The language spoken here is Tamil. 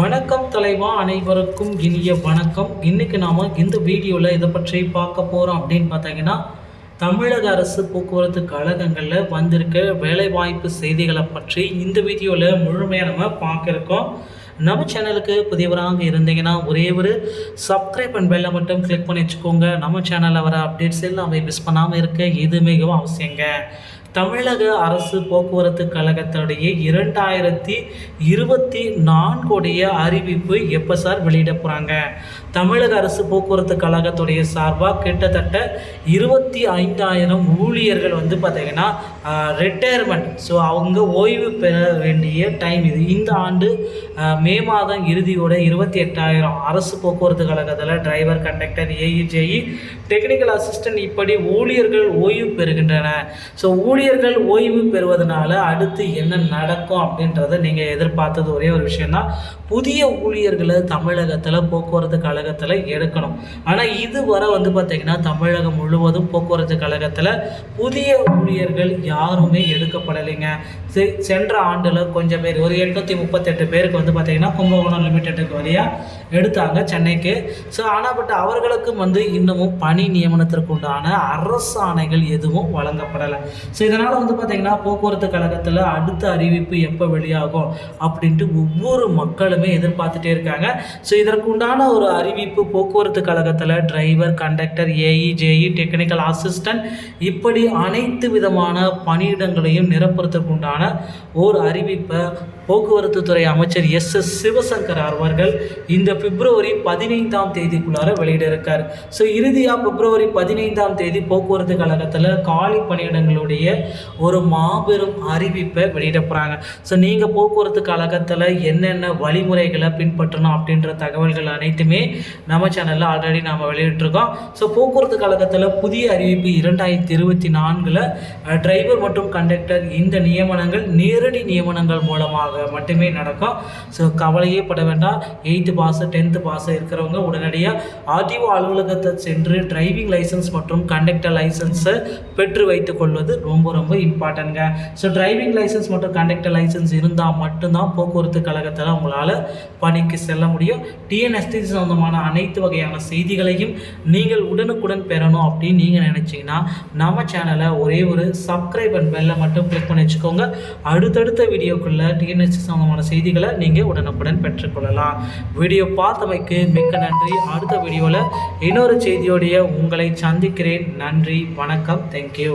வணக்கம் தலைவா அனைவருக்கும் இனிய வணக்கம். இன்னைக்கு நாம் இந்த வீடியோவில் இதை பற்றி பார்க்க போகிறோம் அப்படின்னு பார்த்தீங்கன்னா தமிழக அரசு போக்குவரத்து கழகங்களில் வந்திருக்க வேலைவாய்ப்பு செய்திகளை பற்றி இந்த வீடியோவில் முழுமையாக நம்ம பார்க்குறோம் நம்ம சேனலுக்கு புதியவராக இருந்தீங்கன்னா ஒரே ஒரு சப்ஸ்கிரைப் அண்ட் பெல்லை மட்டும் கிளிக் பண்ணி வச்சுக்கோங்க. நம்ம சேனலில் வர அப்டேட்ஸ் எல்லாமே மிஸ் பண்ணாமல் இருக்க இது மிகவும் அவசியங்க. தமிழக அரசு போக்குவரத்து கழகத்தினுடைய இரண்டாயிரத்தி இருபத்தி நான்குடைய அறிவிப்பு எப்போ சார் வெளியிட போகிறாங்க தமிழக அரசு போக்குவரத்து கழகத்துடைய சார்பாக கிட்டத்தட்ட இருபத்தி ஐந்தாயிரம் ஊழியர்கள் வந்து பார்த்திங்கன்னா ரிட்டையர்மெண்ட் ஸோ அவங்க ஓய்வு பெற வேண்டிய டைம் இது. இந்த ஆண்டு மே மாதம் இறுதியோட இருபத்தி எட்டாயிரம் அரசு போக்குவரத்து கழகத்தில் driver conductor AE JE technical assistant இப்படி ஊழியர்கள் ஓய்வு பெறுகின்றன. ஸோ ஊழியர் ஊழியர்கள் ஓய்வு பெறுவதனால அடுத்து என்ன நடக்கும் அப்படின்றத நீங்கள் எதிர்பார்த்தது ஒரே ஒரு விஷயந்தான் புதிய ஊழியர்களை தமிழகத்தில் போக்குவரத்து கழகத்தில் எடுக்கணும். ஆனால் இதுவரை வந்து பார்த்திங்கன்னா தமிழகம் முழுவதும் போக்குவரத்து கழகத்தில் புதிய ஊழியர்கள் யாருமே எடுக்கப்படலைங்க. செ- சென்ற ஆண்டில் கொஞ்சம் பேர் ஒரு எட்நூற்றி முப்பத்தெட்டு பேருக்கு வந்து பார்த்திங்கன்னா கும்பகோணம் லிமிடெட்டுக்கு வழியாக எடுத்தாங்க சென்னைக்கு. ஸோ ஆனால் பட் அவர்களுக்கும் வந்து இன்னமும் பணி நியமனத்திற்கு உண்டான அரசாணைகள் எதுவும் வழங்கப்படலை. ஸோ இதனால் வந்து பார்த்திங்கன்னா போக்குவரத்து கழகத்தில் அடுத்த அறிவிப்பு எப்போ வெளியாகும் அப்படின்ட்டு ஒவ்வொரு மக்களுமே எதிர்பார்த்துட்டே இருக்காங்க. ஸோ இதற்குண்டான ஒரு அறிவிப்பு போக்குவரத்து கழகத்தில் driver conductor AE JE technical assistant இப்படி அனைத்து விதமான பணியிடங்களையும் நிரப்புறதுக்குண்டான ஒரு அறிவிப்பை போக்குவரத்து துறை அமைச்சர் எஸ் எஸ் சிவசங்கர் அவர்கள் இந்த பிப்ரவரி பதினைந்தாம் தேதிக்குள்ளார வெளியிட இருக்கார். ஸோ இறுதியாக பிப்ரவரி பதினைந்தாம் தேதி போக்குவரத்து கழகத்தில் காலி பணியிடங்களுடைய ஒரு மாபெரும் அறிவிப்பை வெளியிட போகிறாங்க ஸோ நீங்கள் போக்குவரத்து கழகத்தில் என்னென்ன வழிமுறைகளை பின்பற்றணும் அப்படின்ற தகவல்கள் அனைத்துமே நம்ம சேனலில் ஆல்ரெடி நாம் வெளியிட்டிருக்கோம். ஸோ போக்குவரத்து கழகத்தில் புதிய அறிவிப்பு இரண்டாயிரத்தி இருபத்தி நான்கில் டிரைவர் மற்றும் கண்டக்டர் இந்த நியமனங்கள் நேரடி நியமனங்கள் மூலமாக மட்டுமே நடக்கும். ஸோ கவலையே பட வேண்டாம். எயித்து பாஸ் டென்த்து பாஸு இருக்கிறவங்க உடனடியாக ஆர்டிஓ அலுவலகத்தை சென்று டிரைவிங் லைசன்ஸ் மற்றும் கண்டக்டர் லைசன்ஸை பெற்று வைத்துக் கொள்வது ரொம்ப ரொம்ப இம்பார்ட்டன்ட்ங்க ஸோ டிரைவிங் லைசன்ஸ் மற்றும் கண்டக்டர் லைசன்ஸ் இருந்தால் மட்டும்தான் போக்குவரத்து கழகத்தில் உங்களால் பணிக்கு செல்ல முடியும். டிஎன்எஸ்டி சம்பந்தமான அனைத்து வகையான செய்திகளையும் நீங்கள் உடனுக்குடன் பெறணும் அப்படின்னு நீங்கள் நினச்சிங்கன்னா நம்ம சேனலை ஒரே ஒரு சப்ஸ்கிரைப் அண்ட் பெல்லை மட்டும் கிளிக் பண்ணி வச்சுக்கோங்க. அடுத்தடுத்த வீடியோக்குள்ளே டிஎன் டிஎன்எஸ்டி சம்பந்தமான செய்திகளை நீங்கள் உடனுக்குடன் பெற்றுக்கொள்ளலாம். வீடியோ பார்த்தமைக்கு மிக்க நன்றி. அடுத்த வீடியோவில் இன்னொரு செய்தியோடைய உங்களை சந்திக்கிறேன். நன்றி. வணக்கம். தேங்க்யூ